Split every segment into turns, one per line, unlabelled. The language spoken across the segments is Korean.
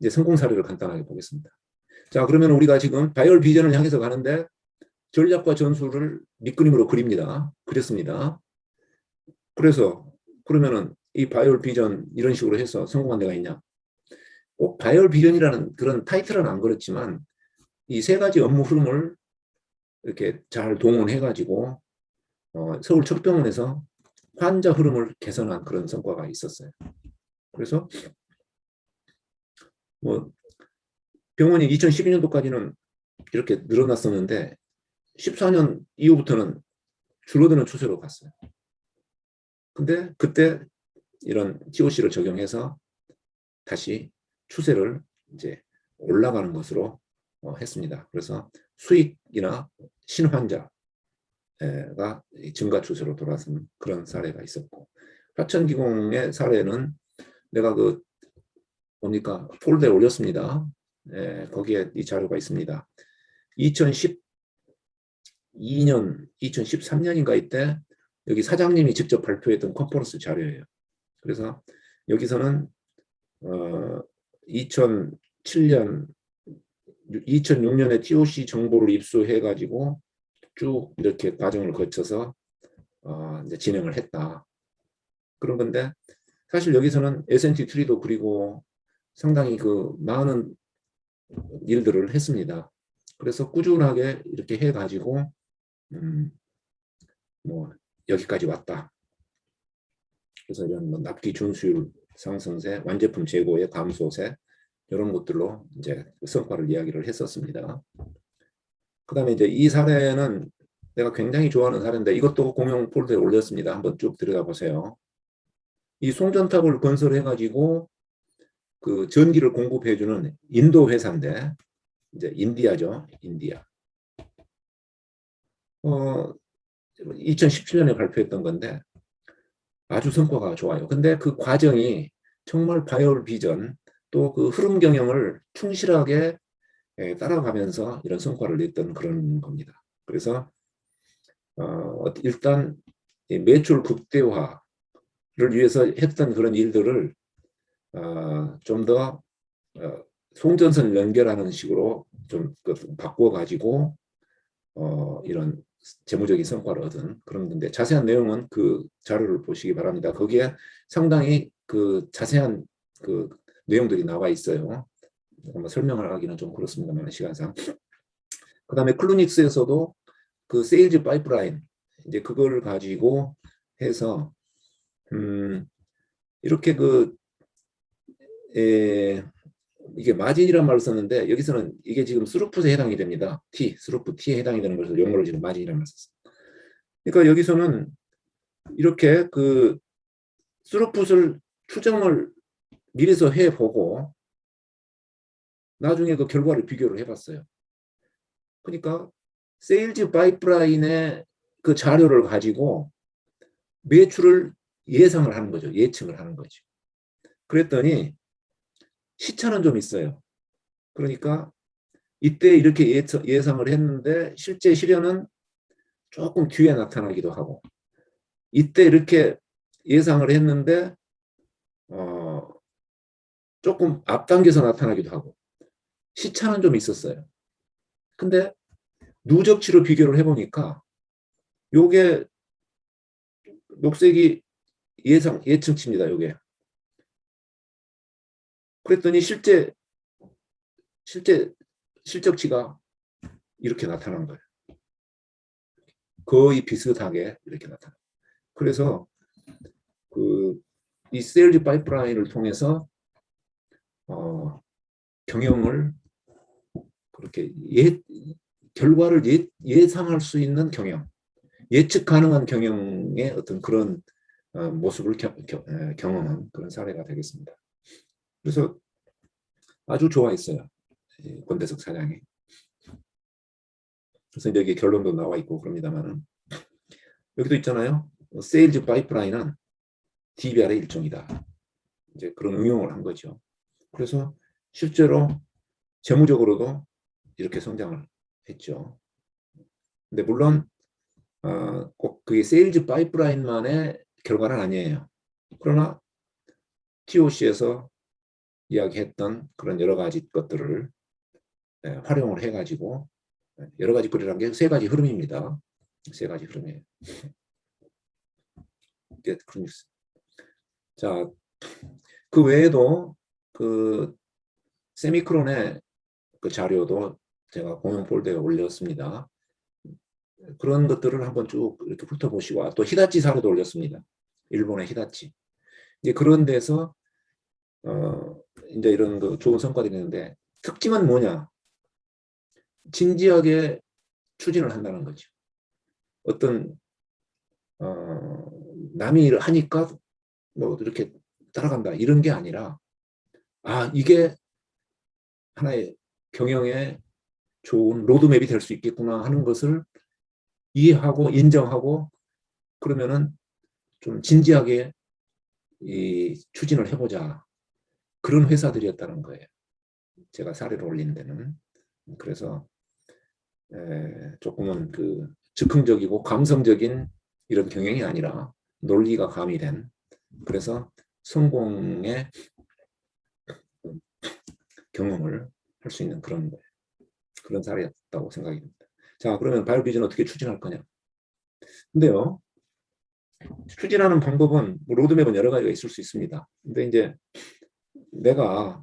이제 성공 사례를 간단하게 보겠습니다. 자, 그러면 우리가 지금 바이올 비전을 향해서 가는데 전략과 전술을 밑그림으로 그립니다. 그렸습니다. 그래서 그러면은 이 바이올 비전 이런 식으로 해서 성공한 데가 있냐? 꼭 바이올 비전이라는 그런 타이틀은 안 그렇지만 이 세 가지 업무 흐름을 이렇게 잘 동원해 가지고 어, 서울 척병원에서 환자 흐름을 개선한 그런 성과가 있었어요. 그래서 뭐 병원이 2012년도까지는 이렇게 늘어났었는데 14년 이후부터는 줄어드는 추세로 갔어요. 근데 그때 이런 TOC를 적용해서 다시 추세를 이제 올라가는 것으로 어, 했습니다. 그래서 수익이나 신환자가 증가 추세로 돌아선 그런 사례가 있었고 화천기공의 사례는 내가 그 뭡니까 폴더에 올렸습니다. 예, 거기에 이 자료가 있습니다. 2012년, 2013년인가 이때 여기 사장님이 직접 발표했던 컨퍼런스 자료예요. 그래서 여기서는 어, 2007년, 2006년에 TOC 정보를 입수해 가지고 쭉 이렇게 과정을 거쳐서 어, 이제 진행을 했다. 그런 건데 사실 여기서는 S&T 트리도 그리고 상당히 그 많은 일들을 했습니다. 그래서 꾸준하게 이렇게 해가지고 음, 뭐 여기까지 왔다. 그래서 이런 뭐 납기 준수율 상승세, 완제품 재고의 감소세 이런 것들로 이제 성과를 이야기를 했었습니다. 그다음에 이제 이 사례는 내가 굉장히 좋아하는 사례인데 이것도 공용 폴더에 올렸습니다. 한번 쭉 들여다 보세요. 이 송전탑을 건설해 가지고 그 전기를 공급해주는 인도 회사인데 이제 인디아죠, 인디아. 어 2017년에 발표했던 건데 아주 성과가 좋아요. 근데 그 과정이 정말 바이올 비전 또 그 흐름 경영을 충실하게 예, 따라가면서 이런 성과를 냈던 그런 겁니다. 그래서 어, 일단 이 매출 극대화를 위해서 했던 그런 일들을 어, 좀더 어, 송전선 연결하는 식으로 좀그 바꿔 가지고 어, 이런 재무적인 성과를 얻은 그런 건데 자세한 내용은 그 자료를 보시기 바랍니다. 거기에 상당히 그 자세한 그 내용들이 나와 있어요. 뭐 설명을 하기는 좀 그렇습니다만 시간상. 그 다음에 클루닉스에서도 그 세일즈 파이프라인 이제 그거를 가지고 해서 음 이렇게 그 에, 이게 마진이란 말을 썼는데 여기서는 이게 지금 스루풋에 해당이 됩니다. T, 스루풋 T에 해당이 되는 것을 영어로 지금 마진이라는 말을 썼어요. 그러니까 여기서는 이렇게 그 스루풋을 추정을 미리서 해보고 나중에 그 결과를 비교를 해봤어요. 그러니까 세일즈 파이프라인의 그 자료를 가지고 매출을 예상을 하는 거죠. 예측을 하는 거죠. 그랬더니 시차는 좀 있어요. 그러니까 이때 이렇게 예상을 했는데 실제 실현은 조금 뒤에 나타나기도 하고 이때 이렇게 예상을 했는데 어 조금 앞당겨서 나타나기도 하고 시차는 좀 있었어요. 근데 누적치로 비교를 해보니까 요게 녹색이 예상 예측치입니다. 요게 그랬더니 실제 실제 실적치가 이렇게 나타난 거예요. 거의 비슷하게 이렇게 나타나. 그래서 그 이 세일즈 파이프라인을 통해서 어, 경영을 그렇게 예 결과를 예, 예상할 수 있는 경영, 예측 가능한 경영의 어떤 그런 어, 모습을 겨, 겨, 에, 경험한 그런 사례가 되겠습니다. 그래서 아주 좋아했어요. 권대석 사장이. 그래서 여기 결론도 나와 있고 그럽니다만은 여기도 있잖아요. 세일즈 파이프라인은 DBR의 일종이다. 이제 그런 응용을 한 거죠. 그래서 실제로 재무적으로도 이렇게 성장을 했죠. 근데 물론 어, 꼭 그게 세일즈 파이프라인만의 결과는 아니에요. 그러나 TOC에서 이야기했던 그런 여러 가지 것들을 예, 활용을 해가지고 예, 여러 가지 글이라는 게세 가지 흐름입니다. 세 가지 흐름이에요. get chronics. 자, 그 외에도 그 세미크론의 그 자료도 제가 공용 폴더에 올렸습니다. 그런 것들을 한번 쭉 이렇게 훑어보시고 또 히다치 사료도 올렸습니다. 일본의 히다치. 이제 그런 데서 어 이제 이런 그 좋은 성과들이 있는데 특징은 뭐냐? 진지하게 추진을 한다는 거죠. 어떤 어 남이 일을 하니까 뭐 이렇게 따라간다 이런 게 아니라 아 이게 하나의 경영의 좋은 로드맵이 될 수 있겠구나 하는 것을 이해하고 인정하고 그러면은 좀 진지하게 이 추진을 해보자 그런 회사들이었다는 거예요. 제가 사례를 올린 데는 그래서 에, 조금은 그 즉흥적이고 감성적인 이런 경영이 아니라 논리가 가미된 그래서 성공의 경험을 할 수 있는 그런 거예요. 그런 사례였다고 생각이 듭니다. 자, 그러면 바이오 비전 어떻게 추진할 거냐? 근데요, 추진하는 방법은 뭐 로드맵은 여러 가지가 있을 수 있습니다. 근데 이제 내가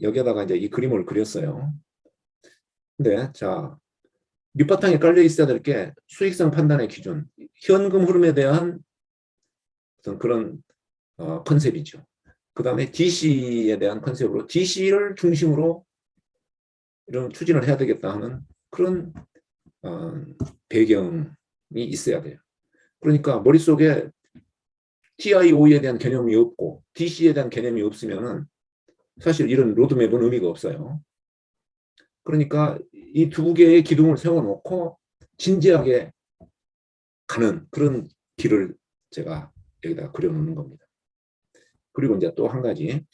여기에다가 이제 이 그림을 그렸어요. 근데 자 밑바탕에 깔려 있어야 될 게 수익성 판단의 기준, 현금 흐름에 대한 어떤 그런 어, 컨셉이죠. 그 다음에 DC에 대한 컨셉으로 DC를 중심으로 이런 추진을 해야 되겠다 하는 그런 어, 배경이 있어야 돼요. 그러니까 머릿속에 TIO에 대한 개념이 없고 DC에 대한 개념이 없으면은 사실 이런 로드맵은 의미가 없어요. 그러니까 이 두 개의 기둥을 세워놓고 진지하게 가는 그런 길을 제가 여기다 그려놓는 겁니다. 그리고 이제 또 한 가지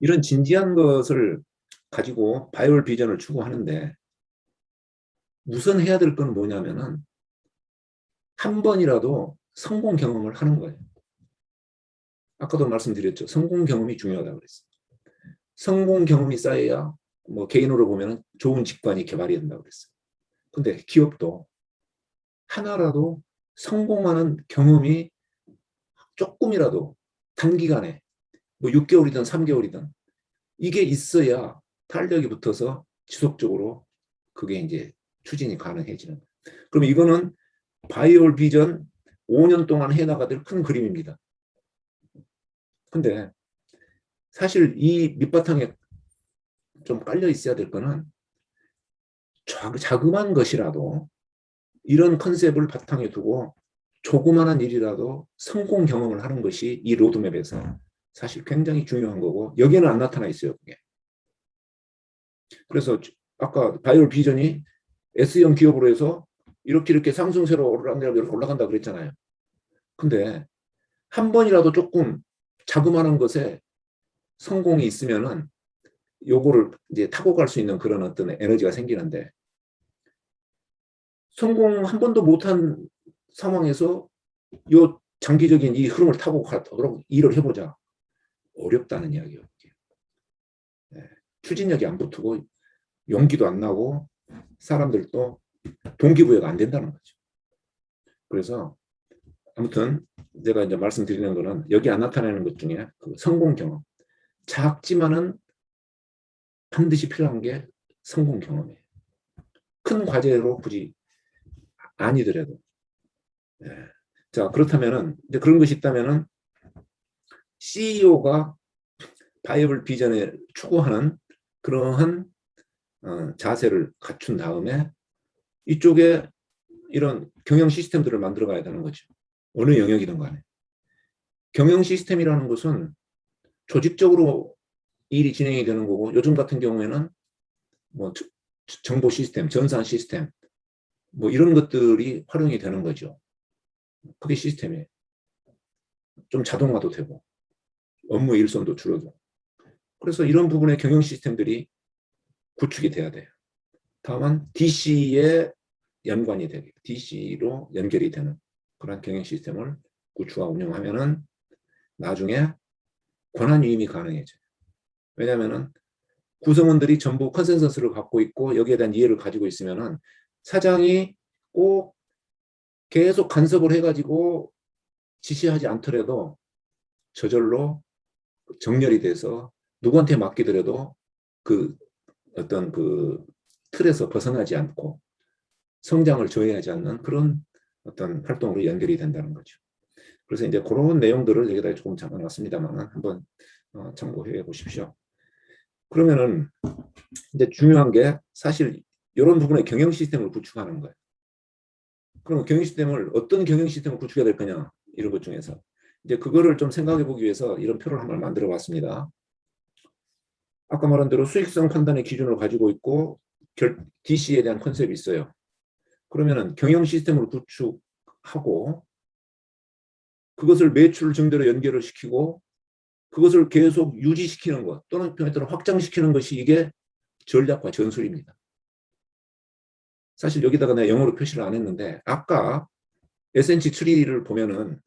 이런 진지한 것을 가지고 바이올 비전을 추구하는데 우선 해야 될 건 뭐냐면은 한 번이라도 성공 경험을 하는 거예요. 아까도 말씀드렸죠. 성공 경험이 중요하다고 그랬어요. 성공 경험이 쌓여야 뭐 개인으로 보면 좋은 직관이 개발이 된다고 그랬어요. 근데 기업도 하나라도 성공하는 경험이 조금이라도 단기간에 뭐 6개월이든 3개월이든 이게 있어야 탄력이 붙어서 지속적으로 그게 이제 추진이 가능해지는 거예요. 그럼 이거는 바이올 비전 5년 동안 해나가야 될 큰 그림입니다. 근데 사실 이 밑바탕에 좀 깔려 있어야 될 거는 자그마한 것이라도 이런 컨셉을 바탕에 두고 조그마한 일이라도 성공 경험을 하는 것이 이 로드맵에서 사실 굉장히 중요한 거고 여기에는 안 나타나 있어요. 그게. 그래서 아까 바이올 비전이 S형 기업으로 해서 이렇게 이렇게 상승세로 올라간다 그랬잖아요. 근데 한 번이라도 조금 자그마한 것에 성공이 있으면은 요거를 이제 타고 갈 수 있는 그런 어떤 에너지가 생기는데 성공 한 번도 못한 상황에서 요 장기적인 이 흐름을 타고 가도록 일을 해보자 어렵다는 이야기예요. 네. 추진력이 안 붙고 용기도 안 나고 사람들도 동기부여가 안 된다는 거죠. 그래서 아무튼 제가 이제 말씀드리는 거는 여기 안 나타내는 것 중에 그 성공 경험 작지만은 반드시 필요한 게 성공 경험이에요. 큰 과제로 굳이 아니더라도. 네. 자 그렇다면은 이제 그런 것이 있다면은 CEO가 바이블 비전에 추구하는 그러한 어, 자세를 갖춘 다음에 이쪽에 이런 경영 시스템들을 만들어 가야 되는 거죠. 어느 영역이든 간에. 경영 시스템이라는 것은 조직적으로 일이 진행이 되는 거고 요즘 같은 경우에는 뭐 정보 시스템, 전산 시스템 뭐 이런 것들이 활용이 되는 거죠. 그게 시스템이에요. 좀 자동화도 되고 업무 일선도 줄어들고 그래서 이런 부분의 경영 시스템들이 구축이 돼야 돼요. 다만 DC에 연관이 되게 DC로 연결이 되는 그런 경영 시스템을 구축하고 운영하면은 나중에 권한 위임이 가능해져요. 왜냐하면은 구성원들이 전부 컨센서스를 갖고 있고 여기에 대한 이해를 가지고 있으면은 사장이 꼭 계속 간섭을 해가지고 지시하지 않더라도 저절로 정렬이 돼서 누구한테 맡기더라도 그 어떤 그 틀에서 벗어나지 않고 성장을 저해하지 않는 그런 어떤 활동으로 연결이 된다는 거죠. 그래서 이제 그런 내용들을 여기다 조금 적어놨습니다만 한번 어, 참고해 보십시오. 그러면은 이제 중요한 게 사실 이런 부분의 경영 시스템을 구축하는 거예요. 그럼 경영 시스템을 어떤 경영 시스템을 구축해야 될 거냐 이런 것 중에서 이제 그거를 좀 생각해 보기 위해서 이런 표를 한번 만들어 봤습니다. 아까 말한 대로 수익성 판단의 기준을 가지고 있고 결, DC에 대한 컨셉이 있어요. 그러면은 경영 시스템을 구축하고 그것을 매출 증대로 연결을 시키고 그것을 계속 유지시키는 것 또는 표현에 따라 확장시키는 것이 이게 전략과 전술입니다. 사실 여기다가 내가 영어로 표시를 안 했는데 아까 SNG 트리를 보면은